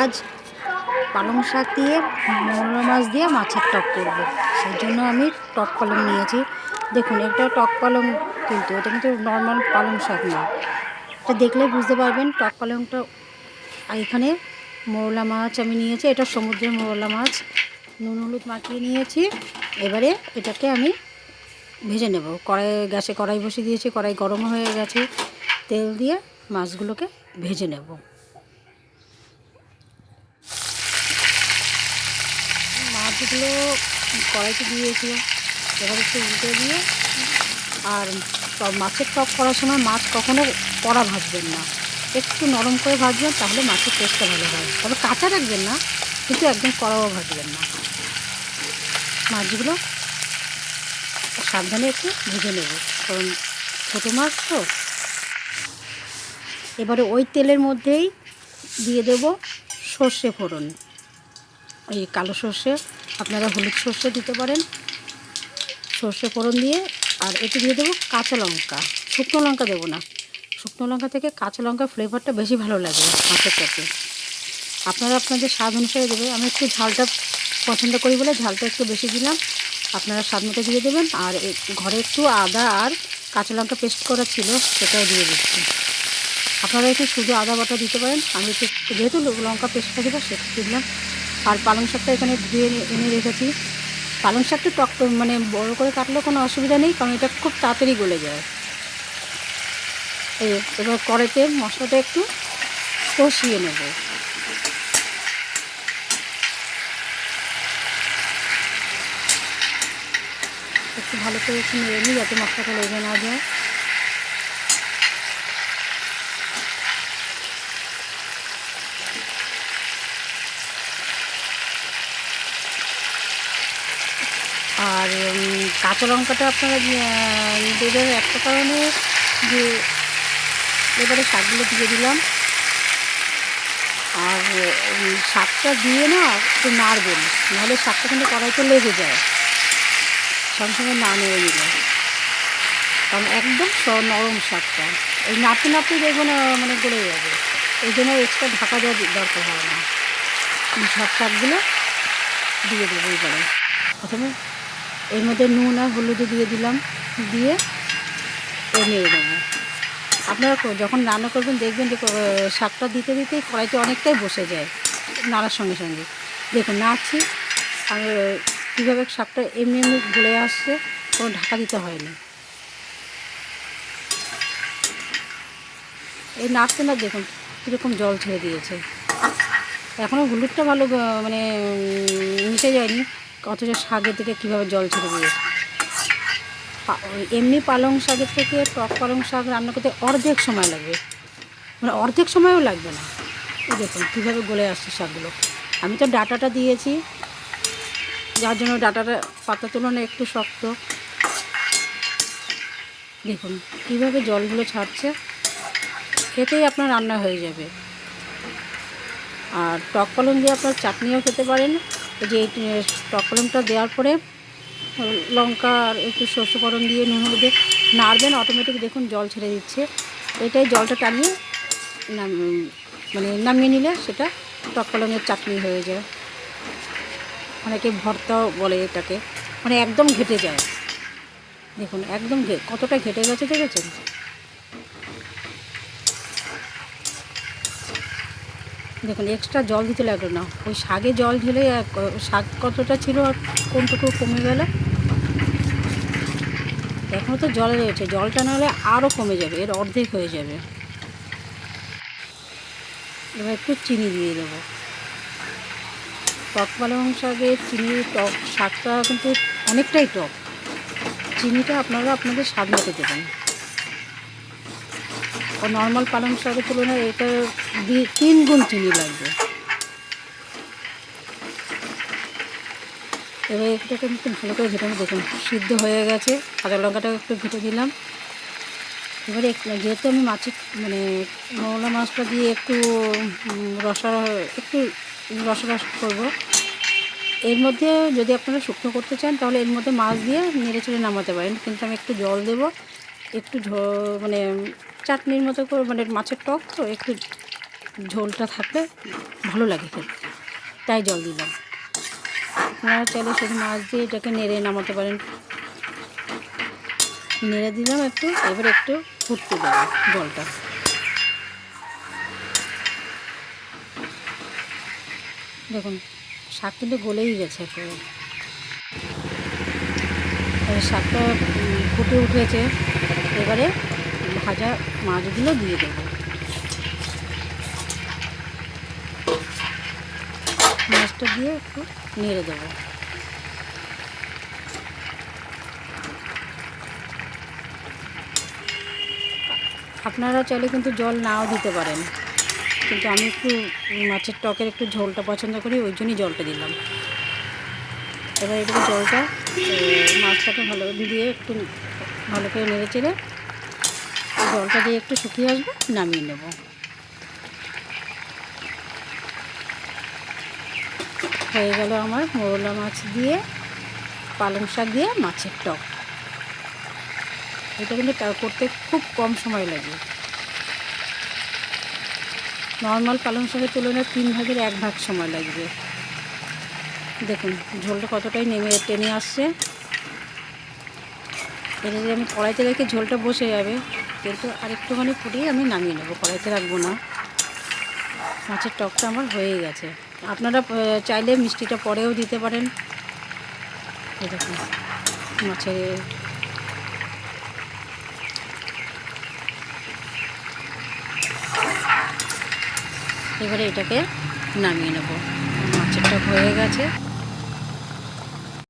আজ পালং শাক দিয়ে মোলা মাছ দিয়ে মাছের টক করব। সেই জন্য আমি টক পালং নিয়েছি। দেখুন একটা টক পালং কিন্তু এটা কিন্তু নর্মাল পালং শাক না। এটা দেখলে বুঝতে পারবেন টক পালংটা এখানে মোরলা মাছ আমি নিয়েছি। এটা সমুদ্রের মোরলা মাছ। নুন হলুদ মাখিয়ে নিয়েছি। এবারে এটাকে আমি ভেজে নেব। কড়াই, গ্যাসে কড়াই বসিয়ে দিয়েছি। কড়াই গরম হয়ে গেছে। তেল দিয়ে মাছগুলোকে ভেজে নেব। মাছগুলো কড়াইতে দিয়েছিল এবার একটু উল্টে দিয়ে, আর মাছের টক করার সময় মাছ কখনো কড়া ভাজবেন না। একটু নরম করে ভাজবেন, তাহলে মাছের টেস্টটা ভালো হয়। তবে কাঁচা রাখবেন না, কিন্তু একদম কড়াও ভাজবেন না। মাছগুলো সাবধানে একটু ভেজে নেব, কারণ ছোটো মাছ তো। এবারে ওই তেলের মধ্যেই দিয়ে দেব সর্ষে ফোড়ন। ওই কালো সর্ষে, আপনারা হলুদ সর্ষে দিতে পারেন। সর্ষে ফোড়ন দিয়ে, আর এতে দিয়ে দেবো কাঁচা লঙ্কা। শুকনো লঙ্কা দেবো না। শুকনো লঙ্কা থেকে কাঁচা লঙ্কার ফ্লেভারটা বেশি ভালো লাগে মাছের কাছে আপনারা আপনাদের স্বাদ অনুসারে দেবে আমি একটু ঝালটা পছন্দ করি বলে ঝালটা একটু বেশি দিলাম। আপনারা স্বাদ মতো দিয়ে দেবেন। আর ঘরে একটু আদা আর কাঁচা লঙ্কা পেস্ট করা ছিল, সেটাও দিয়ে দিচ্ছি। আপনারা একটু শুধু আদা বাটা দিতে পারেন। আমি একটু যেহেতু লঙ্কা পেস্ট করেছিল সেটা দিলাম। আর পালং শাকটা এখানে ধুয়ে এনে- রেখেছি। পালং শাকটা টক মানে বড় করে কাটলেও কোনো অসুবিধা নেই, কারণ এটা খুব তাড়াতাড়ি গলে যায়। এই এবার কড়াইতে মশলাটা একটু কষিয়ে নেব। একটু ভালো করে একটু নিই যাতে মশলাটা লেগে না যায়। কাঁচা লঙ্কাটা আপনারা দেবেন একটা কারণে যে এবারে শাকগুলো দিয়ে দিলাম। আর শাকটা দিয়ে না একটু নাড়বেন, নাহলে শাকটা কিন্তু কড়াইতে লেগে যায়। সঙ্গে সঙ্গে না নেড়ে নিলে কারণ একদম নরম শাকটা। এই নাড়তে নাড়তে দেখবেন মানে গলে যাবে। এই জন্য এক্সট্রা ঢাকা দেওয়ার দরকার হয় না। সব শাকগুলো দিয়ে দেবো এবারে। প্রথমে এর মধ্যে নুন আর হলুদ দিয়ে দিলাম, দিয়ে নেড়ে দেবো আপনারা যখন রান্না করবেন, দেখবেন যে শাকটা দিতে দিতেই কড়াইতে অনেকটাই বসে যায়, নাড়ার সঙ্গে সঙ্গে। দেখুন, নাড়ছি, আর কীভাবে শাকটা এমনি এমনি গলে আসছে, কোনো ঢাকা দিতে হয়নি এই নাড়তে না দেখুন, কীরকম জল ছেড়ে দিয়েছে। এখনও হলুদটা ভালো মানে মিশে যায়নি। অথচ শাকের থেকে কীভাবে জল ছেড়ে ওই এমনি পালং শাকের থেকে টক পালং শাক রান্না করতে অর্ধেক সময় লাগবে। মানে অর্ধেক সময়ও লাগবে না। এই দেখুন কীভাবে গলে আসছে শাকগুলো। আমি তো ডাটাটা দিয়েছি। যার জন্য ডাটাটা পাতা তুলনায় একটু শক্ত। দেখুন কীভাবে জলগুলো ছাড়ছে। খেতেই আপনার রান্না হয়ে যাবে। আর টক পালং দিয়ে আপনার চাটনিও খেতে পারেন। যে এই টক পালংটা দেওয়ার পরে লঙ্কা আর একটু ফোড়ন দিয়ে নুন হলুদ নাড়বেন অটোমেটিক দেখুন জল ছেড়ে দিচ্ছে। এটাই জলটা টানিয়ে মানে নামিয়ে নিলে সেটা টক পালংয়ের চাটনি হয়ে যায়। অনেকে ভর্তাও বলে এটাকে মানে একদম ঘেটে যায়। দেখুন, একদম কতটা ঘেটে গেছে, দেখেছেন? দেখুন এক্সট্রা জল দিতে লাগল না। ওই শাকে জল ঢেলে শাক কতটা ছিল আর কোনটুকু কমে গেল? এখনও তো জলে রয়েছে। জলটা না হলে আরও কমে যাবে, এর অর্ধেক হয়ে যাবে। এবার একটু চিনি দিয়ে দেবো। টক পালং শাকে চিনি, টক, শাকটা কিন্তু অনেকটাই টক। চিনিটা আপনারা আপনাদের স্বাদ মতো দেবেন। ও নর্মাল পালং শাকের তুলনায় এটা তিন গুণ চিনি লাগবে। এবার এটাকে একটু ভালো করে ঘেটে দেখুন, সিদ্ধ হয়ে গেছে। কাঁচা লঙ্কাটা একটু ঘেটে দিলাম এবারে যেহেতু আমি মাছের মানে মৌলা মাছটা দিয়ে একটু রসা একটু রসা রস করব, এর মধ্যে যদি আপনারা শুকনো করতে চান, তাহলে এর মধ্যে মাছ দিয়ে নেড়ে চেড়ে নামাতে পারেন। কিন্তু আমি একটু জল দেবো, একটু মানে চাটনির মতো করে মানে মাছের টক, তো একটু ঝোলটা থাকলে ভালো লাগে খেতে। তাই জল দিলাম। আপনারা চাইলে শুধু মাছ দিয়ে এটাকে নেড়ে নামাতে পারেন। নেড়ে দিলাম একটু, এবার একটু ফুটতে দেবো জলটা। দেখুন, শাক কিন্তু গলেই গেছে একেবারে শাকটা ফুটে উঠেছে। এবারে ভাজা মাছগুলো দিয়ে দেবো। মাছটা দিয়ে একটু নেড়ে দেবো। আপনারা চাইলে কিন্তু জল নাও দিতে পারেন। কিন্তু আমি একটু মাছের টকের একটু ঝোলটা পছন্দ করি, ওই জন্যই জলটা দিলাম। এবার এটাকে জলটা মাছটাকে ভালো দিয়ে একটু ভালো করে নেড়ে চেড়ে জলটা দিয়ে একটু শুকিয়ে আসবে, নামিয়ে নেব। হয়ে গেল আমার মোরলা মাছ দিয়ে, পালং শাক দিয়ে মাছের টক। এটা কিন্তু করতে খুব কম সময় লাগে। নর্মাল পালং শাকের তুলনায় তিন ভাগের এক ভাগ সময় লাগবে। দেখুন, ঝোলটা কতটাই নেমে টেনে আসছে। এটা যদি আমি কড়াইতে রেখে ঝোলটা বসে যাবে কিন্তু আরেকটুখানি ফুটিয়ে আমি নামিয়ে নেব, কড়াইতে রাখব না। মাছের টকটা আমার হয়ে গেছে। আপনারা চাইলে মিষ্টিটা পরেও দিতে পারেন। দেখুন, মাছের এবারে এটাকে নামিয়ে নেব। মাছের টক হয়ে গেছে।